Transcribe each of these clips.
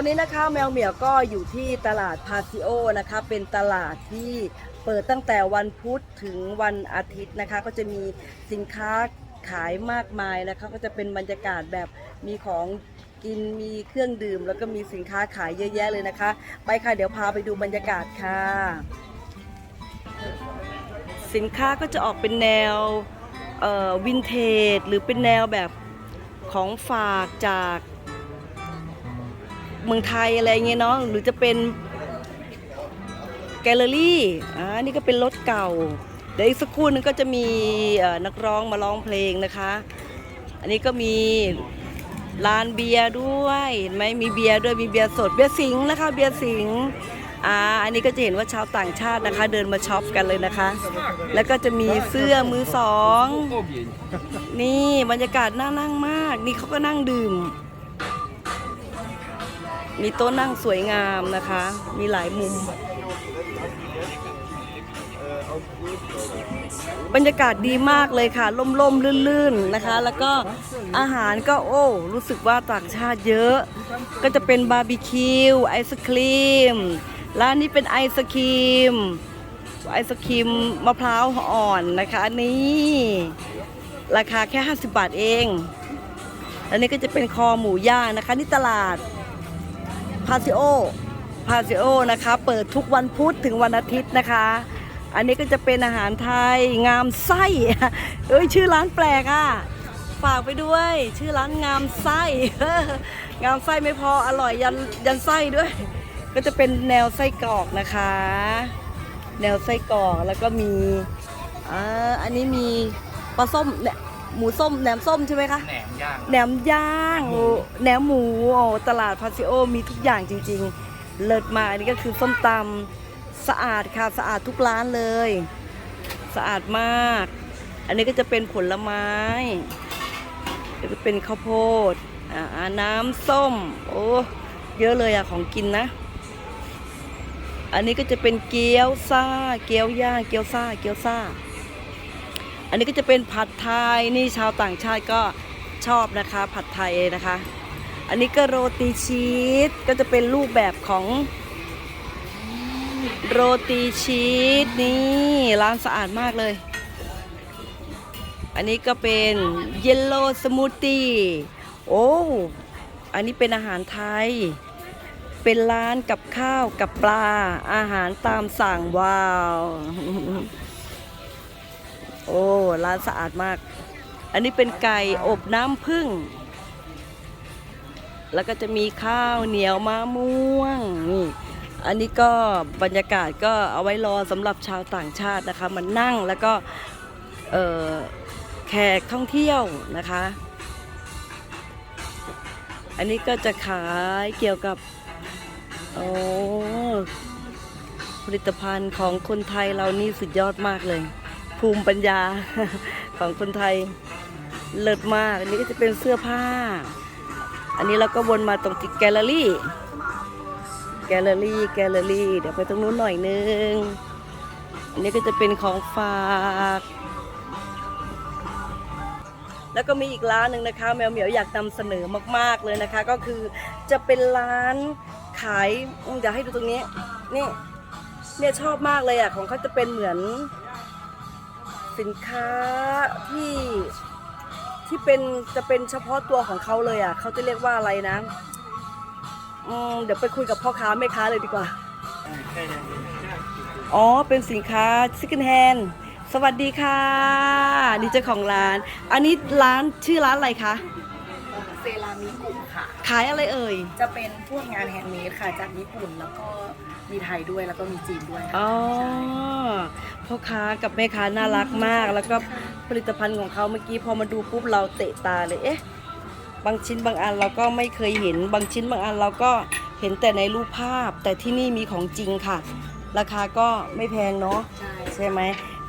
อนนี้นะคะแมวเหมียวก็อยู่ที่ตลาดพาซิโอนะคะเป็นตลาดที่เปิดตั้งแต่วันพุธถึงวันอาทิตย์นะคะ ก็จะมีสินค้าขายมากมายนะคะก็จะเป็นบรรยากาศแบบมีของกินมีเครื่องดื่ม แล้วก็มีสินค้าขายเยอะแยะเลยนะคะ ไปค่ะเดี๋ยวพาไปดูบรรยากาศค่ะ สินค้าก็จะออกเป็นแนววินเทจหรือเป็นแนวแบบของฝากจาก เมืองไทยอะไรเงี้ยเนาะหรือจะเป็นแกลเลอรี่อ่านี่ก็เป็นรถเก่า เดี๋ยวอีกสักครู่นึงก็จะมีนักร้องมาร้องเพลงนะคะ อันนี้ก็มีร้านเบียร์ด้วยเห็นไหมมีเบียร์ด้วยมีเบียร์สดเบียร์สิงห์นะคะเบียร์สิงห์อ่าอันนี้ก็จะเห็นว่าชาวต่างชาตินะคะ เดินมาช็อปกันเลยนะคะ แล้วก็จะมีเสื้อมือสอง นี่บรรยากาศน่านั่งมาก นี่เขาก็นั่งดื่ม มีโต๊ะนั่งสวยงามนะคะ มีหลายมุม บรรยากาศดีมากเลยค่ะ ล่มๆ ลื่นๆ นะคะ แล้วก็อาหารก็โอ้ รู้สึกว่าต่างชาติเยอะ ก็จะเป็นบาร์บีคิว ไอศครีม ร้านนี้เป็นไอศครีม ไอศครีมมะพร้าวอ่อนนะคะอันนี้ราคาแค่ 50 บาทเอง อันนี้ก็จะเป็นคอหมูย่างนะคะ นี่ตลาด พาซิโอพาซิโอนะคะ เปิดทุกวันพุธถึงวันอาทิตย์นะคะ อันนี้ก็จะเป็นอาหารไทยงามไส้เอ้ยชื่อร้านแปลกอะฝากไปด้วย ชื่อร้านงามไส้งามไส้ไม่พออร่อยยันยันไส้ด้วย ก็จะเป็นแนวไส้กรอกนะคะ แนวไส้กรอกแล้วก็มีอ่าอันนี้มีปลาส้มเนี่ย หมูส้มแหนมส้มใช่ไหมคะแหนมย่าง แหนมย่างโอ้แหนมหมูโอ้ตลาดพาซิโอมีทุกอย่างจริง ๆ เลิศมากอันนี้ก็คือส้มตำสะอาดค่ะสะอาดทุกร้านเลย สะอาดมาก อันนี้ก็จะเป็นผลไม้ก็จะเป็นข้าวโพดอ่าน้ำส้ม โอ้เยอะเลยอะของกินนะ อันนี้ก็จะเป็นเกี๊ยวซ่า เกี๊ยวย่างเกี๊ยวซ่า เกี๊ยวซ่า อันนี้ก็จะเป็นผัดไทยนี่ชาวต่างชาติก็ชอบนะคะผัดไทยนะคะ อันนี้ก็โรตีชีสก็จะเป็นรูปแบบของโรตีชีสนี่ร้านสะอาดมากเลย อันนี้ก็เป็นเยลโล่สมูทตี้โอ้อันนี้เป็นอาหารไทย เป็นร้านกับข้าวกับปลา อาหารตามสั่งว้าว โอ้ร้านสะอาดมาก อันนี้เป็นไก่อบน้ำผึ้งแล้วก็จะมีข้าวเหนียวมะม่วงนี่อันนี้ก็บรรยากาศก็เอาไว้รอสำหรับชาวต่างชาตินะคะมันนั่งแล้วก็เออแขกท่องเที่ยวนะคะ อันนี้ก็จะขายเกี่ยวกับโอ้ผลิตภัณฑ์ของคนไทยเรานี่สุดยอดมากเลย ภูมิปัญญาของคนไทยเลิศมาก อันนี้ก็จะเป็นเสื้อผ้า อันนี้เราก็วนมาตรงที่แกลเลอรี่ แกลเลอรี่ แกลเลอรี่ เดี๋ยวไปตรงนู้นหน่อยนึง อันนี้ก็จะเป็นของฝาก แล้วก็มีอีกร้านหนึ่งนะคะ แมวเหมียวอยากนำเสนอมาก ๆเลยนะคะ ก็คือจะเป็นร้านขายอืมอยากให้ดูตรงนี้ นี่ เนี่ยชอบมากเลยอะ ของเขาจะเป็นเหมือน สินค้าที่ที่เป็นจะเป็นเฉพาะตัวของเขาเลยอะเขาจะเรียกว่าอะไรนะอืมเดี๋ยวไปคุยกับพ่อค้าแม่ค้าเลยดีกว่า อ๋อ เป็นสินค้าซิกเน็ตแฮนสวัสดีค่ะ นี่เจ้าของร้าน อันนี้ร้านชื่อร้านอะไรคะ เซรามิกุค่ะ ขายอะไรเอ่ย จะเป็นพวกงานแฮนด์เมดค่ะจากญี่ปุ่นแล้วก็มีไทยด้วยแล้วก็มีจีนด้วยค่ะอ๋อใช่พ่อค้ากับแม่ค้าน่ารักมาก แล้วก็ผลิตภัณฑ์ของเขาเมื่อกี้พอมาดูปุ๊บเราเตะตาเลยเอ๊ะบางชิ้นบางอันเราก็ไม่เคยเห็น บางชิ้นบางอันเราก็เห็นแต่ในรูปภาพ แต่ที่นี่มีของจริงค่ะ ราคาก็ไม่แพงเนาะใช่ใช่ไหม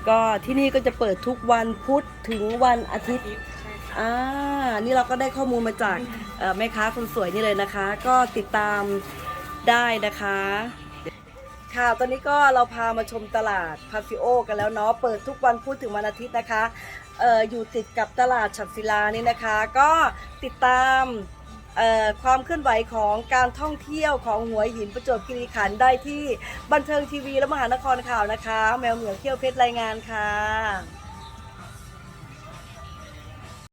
ก็ที่นี่ก็จะเปิดทุกวันพุธถึงวันอาทิตย์ใช่ค่ะ อ่านี่เราก็ได้ข้อมูลมาจากแม่ค้าคนสวยนี่เลยนะคะ ก็ติดตามได้นะคะ ค่ะตอนนี้ก็เราพามาชมตลาดพาซิโอกันแล้วเนาะเปิดทุกวันพุธถึงวันอาทิตย์นะคะอออยู่ติดกับตลาดฉัดศิลานี่นะคะ ก็ติดตามความเคลื่อนไหวของการท่องเที่ยวของหัวหินประจวบคีรีขันธ์ได้ที่บันเทิงทีวีและมหานครข่าวนะคะ แมวเหมียวเที่ยวเพชรรายงานค่ะ